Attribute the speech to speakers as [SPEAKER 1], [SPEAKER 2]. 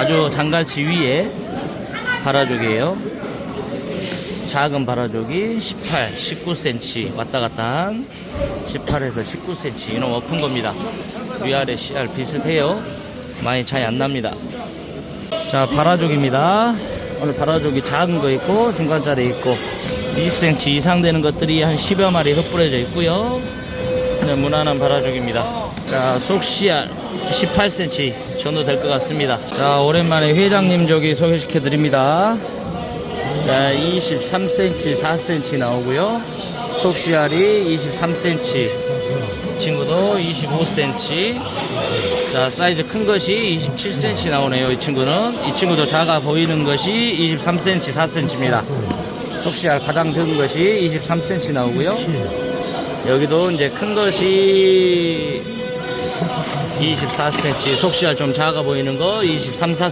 [SPEAKER 1] 아주 장갈치 위에 바라족이에요. 작은 바라족이 18, 19cm 왔다 갔다 한 18에서 19cm 이놈 엎은 겁니다. 위아래 씨알 비슷해요. 많이 차이 안 납니다. 자, 바라족입니다. 오늘 바라족이 작은 거 있고 중간짜리 있고 20cm 이상 되는 것들이 한 10여 마리 흩뿌려져 있고요. 네, 무난한 바라족입니다. 자, 속씨알 18cm 정도 될것 같습니다. 자, 오랜만에 회장님 저기 소개시켜 드립니다. 자, 23cm, 4cm 나오고요. 속씨알이 23cm. 친구도 25cm. 자, 사이즈 큰 것이 27cm 나오네요. 이 친구는. 이 친구도 작아 보이는 것이 23cm, 4cm입니다. 속씨알 가장 적은 것이 23cm 나오고요. 여기도 이제 큰 것이 24cm, 속씨알 좀 작아 보이는 거 23, 4cm.